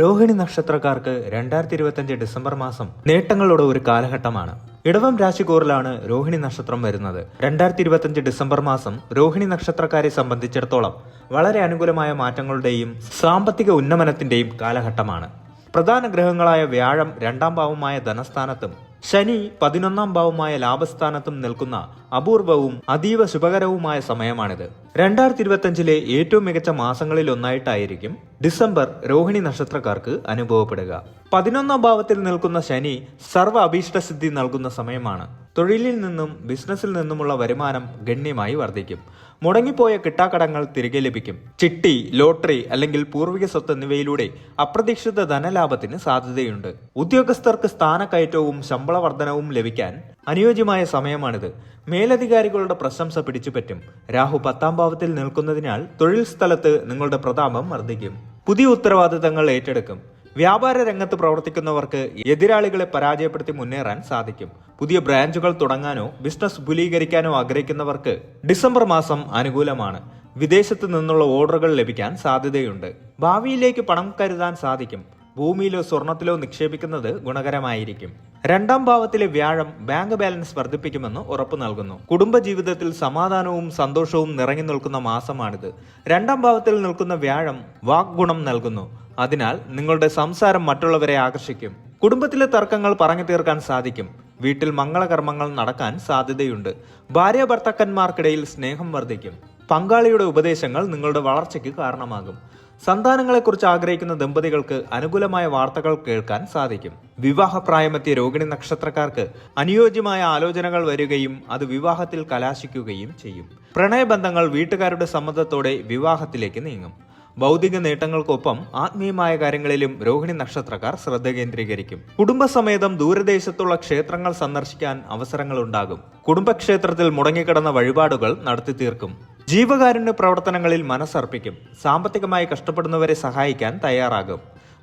രോഹിണി നക്ഷത്രക്കാർക്ക് രണ്ടായിരത്തി ഇരുപത്തിയഞ്ച് ഡിസംബർ മാസം നേട്ടങ്ങളുടെ ഒരു കാലഘട്ടമാണ്. ഇടവം രാശിക്കൂറിലാണ് രോഹിണി നക്ഷത്രം വരുന്നത്. രണ്ടായിരത്തി ഇരുപത്തിയഞ്ച് ഡിസംബർ മാസം രോഹിണി നക്ഷത്രക്കാരെ സംബന്ധിച്ചിടത്തോളം വളരെ അനുകൂലമായ മാറ്റങ്ങളുടെയും സാമ്പത്തിക ഉന്നമനത്തിന്റെയും കാലഘട്ടമാണ്. പ്രധാന ഗ്രഹങ്ങളായ വ്യാഴം രണ്ടാം ഭാവമായ ധനസ്ഥാനത്തും ശനി പതിനൊന്നാം ഭാവമായ ലാഭസ്ഥാനത്തും നിൽക്കുന്ന അപൂർവവും അതീവ ശുഭകരവുമായ സമയമാണിത്. രണ്ടായിരത്തി ഇരുപത്തിയഞ്ചിലെ ഏറ്റവും മികച്ച മാസങ്ങളിൽ ഒന്നായിട്ടായിരിക്കും ഡിസംബർ രോഹിണി നക്ഷത്രക്കാർക്ക് അനുഭവപ്പെടുക. പതിനൊന്നാം ഭാവത്തിൽ നിൽക്കുന്ന ശനി സർവ അഭീഷ്ടസിദ്ധി നൽകുന്ന സമയമാണ്. തൊഴിലിൽ നിന്നും ബിസിനസ്സിൽ നിന്നുമുള്ള വരുമാനം ഗണ്യമായി വർദ്ധിക്കും. മുടങ്ങിപ്പോയ കിട്ടാക്കടങ്ങൾ തിരികെ ലഭിക്കും. ചിട്ടി ലോട്ടറി അല്ലെങ്കിൽ പൂർവിക സ്വത്ത് എന്നിവയിലൂടെ അപ്രതീക്ഷിത ധനലാഭത്തിന് സാധ്യതയുണ്ട്. ഉദ്യോഗസ്ഥർക്ക് സ്ഥാനക്കയറ്റവും ശമ്പള വർധനവും ലഭിക്കാൻ അനുയോജ്യമായ സമയമാണിത്. മേലധികാരികളുടെ പ്രശംസ പിടിച്ചുപറ്റും. രാഹു പത്താം ഭാവത്തിൽ നിൽക്കുന്നതിനാൽ തൊഴിൽ സ്ഥലത്ത് നിങ്ങളുടെ പ്രതാപം വർദ്ധിക്കും. പുതിയ ഉത്തരവാദിത്തങ്ങൾ ഏറ്റെടുക്കും. വ്യാപാര രംഗത്ത് പ്രവർത്തിക്കുന്നവർക്ക് എതിരാളികളെ പരാജയപ്പെടുത്തി മുന്നേറാൻ സാധിക്കും. പുതിയ ബ്രാഞ്ചുകൾ തുടങ്ങാനോ ബിസിനസ് വിപുലീകരിക്കാനോ ആഗ്രഹിക്കുന്നവർക്ക് ഡിസംബർ മാസം അനുകൂലമാണ്. വിദേശത്ത് നിന്നുള്ള ഓർഡറുകൾ ലഭിക്കാൻ സാധ്യതയുണ്ട്. ഭാവിയിലേക്ക് പണം കരുതാൻ സാധിക്കും. ഭൂമിയിലോ സ്വർണത്തിലോ നിക്ഷേപിക്കുന്നത് ഗുണകരമായിരിക്കും. രണ്ടാം ഭാവത്തിലെ വ്യാഴം ബാങ്ക് ബാലൻസ് വർദ്ധിപ്പിക്കുമെന്ന് ഉറപ്പു നൽകുന്നു. കുടുംബജീവിതത്തിൽ സമാധാനവും സന്തോഷവും നിറങ്ങി നിൽക്കുന്ന മാസമാണിത്. രണ്ടാം ഭാവത്തിൽ നിൽക്കുന്ന വ്യാഴം വാഗ്ഗുണം നൽകുന്നു. അതിനാൽ നിങ്ങളുടെ സംസാരം മറ്റുള്ളവരെ ആകർഷിക്കും. കുടുംബത്തിലെ തർക്കങ്ങൾ പറഞ്ഞു തീർക്കാൻ സാധിക്കും. വീട്ടിൽ മംഗളകർമ്മങ്ങൾ നടക്കാൻ സാധ്യതയുണ്ട്. ഭാര്യ ഭർത്താക്കന്മാർക്കിടയിൽ സ്നേഹം വർദ്ധിക്കും. പങ്കാളിയുടെ ഉപദേശങ്ങൾ നിങ്ങളുടെ വളർച്ചയ്ക്ക് കാരണമാകും. സന്താനങ്ങളെക്കുറിച്ച് ആഗ്രഹിക്കുന്ന ദമ്പതികൾക്ക് അനുകൂലമായ വാർത്തകൾ കേൾക്കാൻ സാധിക്കും. വിവാഹപ്രായമെത്തിയ രോഹിണി നക്ഷത്രക്കാർക്ക് അനുയോജ്യമായ ആലോചനകൾ വരികയും അത് വിവാഹത്തിൽ കലാശിക്കുകയും ചെയ്യും. പ്രണയബന്ധങ്ങൾ വീട്ടുകാരുടെ സമ്മതത്തോടെ വിവാഹത്തിലേക്ക് നീങ്ങും. ഭൗതിക നേട്ടങ്ങൾക്കൊപ്പം ആത്മീയമായ കാര്യങ്ങളിലും രോഹിണി നക്ഷത്രക്കാർ ശ്രദ്ധ കേന്ദ്രീകരിക്കും. കുടുംബസമേതം ദൂരദേശത്തുള്ള ക്ഷേത്രങ്ങൾ സന്ദർശിക്കാൻ അവസരങ്ങളുണ്ടാകും. കുടുംബക്ഷേത്രത്തിൽ മുടങ്ങിക്കിടന്ന വഴിപാടുകൾ നടത്തി തീർക്കും ജീവകാരുണ്യ പ്രവർത്തനങ്ങളിൽ മനസ്സർപ്പിക്കും. സാമ്പത്തികമായി കഷ്ടപ്പെടുന്നവരെ സഹായിക്കാൻ തയ്യാറാകും.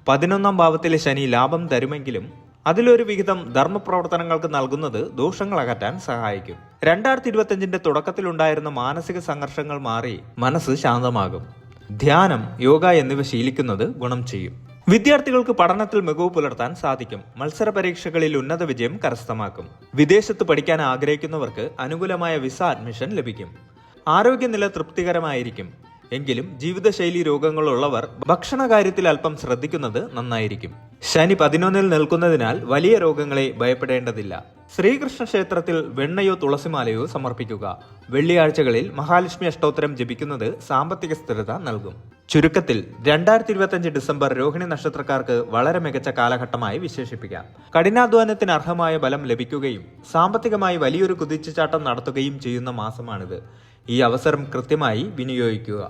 പതിനൊന്നാം ഭാവത്തിലെ ശനി ലാഭം തരുമെങ്കിലും അതിലൊരു വിഹിതം ധർമ്മപ്രവർത്തനങ്ങൾക്ക് നൽകുന്നത് ദോഷങ്ങൾ അകറ്റാൻ സഹായിക്കും. രണ്ടായിരത്തി ഇരുപത്തിയഞ്ചിന്റെ തുടക്കത്തിലുണ്ടായിരുന്ന മാനസിക സംഘർഷങ്ങൾ മാറി മനസ്സ് ശാന്തമാകും. ധ്യാനം യോഗ എന്നിവ ശീലിക്കുന്നത് ഗുണം ചെയ്യും. വിദ്യാർത്ഥികൾക്ക് പഠനത്തിൽ മികവ് പുലർത്താൻ സാധിക്കും. മത്സര പരീക്ഷകളിൽ ഉന്നത വിജയം കരസ്ഥമാക്കും. വിദേശത്ത് പഠിക്കാൻ ആഗ്രഹിക്കുന്നവർക്ക് അനുകൂലമായ വിസ അഡ്മിഷൻ ലഭിക്കും. ആരോഗ്യനില തൃപ്തികരമായിരിക്കും. എങ്കിലും ജീവിതശൈലി രോഗങ്ങളുള്ളവർ ഭക്ഷണ കാര്യത്തിൽ അല്പം ശ്രദ്ധിക്കുന്നത് നന്നായിരിക്കും. ശനി പതിനൊന്നിൽ നിൽക്കുന്നതിനാൽ വലിയ രോഗങ്ങളെ ഭയപ്പെടേണ്ടതില്ല. ശ്രീകൃഷ്ണ ക്ഷേത്രത്തിൽ വെണ്ണയോ തുളസിമാലയോ സമർപ്പിക്കുക. വെള്ളിയാഴ്ചകളിൽ മഹാലക്ഷ്മി അഷ്ടോത്തരം ജപിക്കുന്നത് സാമ്പത്തിക സ്ഥിരത നൽകും. ചുരുക്കത്തിൽ രണ്ടായിരത്തി ഇരുപത്തിയഞ്ച് ഡിസംബർ രോഹിണി നക്ഷത്രക്കാർക്ക് വളരെ മികച്ച കാലഘട്ടമായി വിശേഷിപ്പിക്കാം. കഠിനാധ്വാനത്തിന് അർഹമായ ബലം ലഭിക്കുകയും സാമ്പത്തികമായി വലിയൊരു കുതിച്ചുചാട്ടം നടത്തുകയും ചെയ്യുന്ന മാസമാണിത്. ഈ അവസരം കൃത്യമായി വിനിയോഗിക്കുക.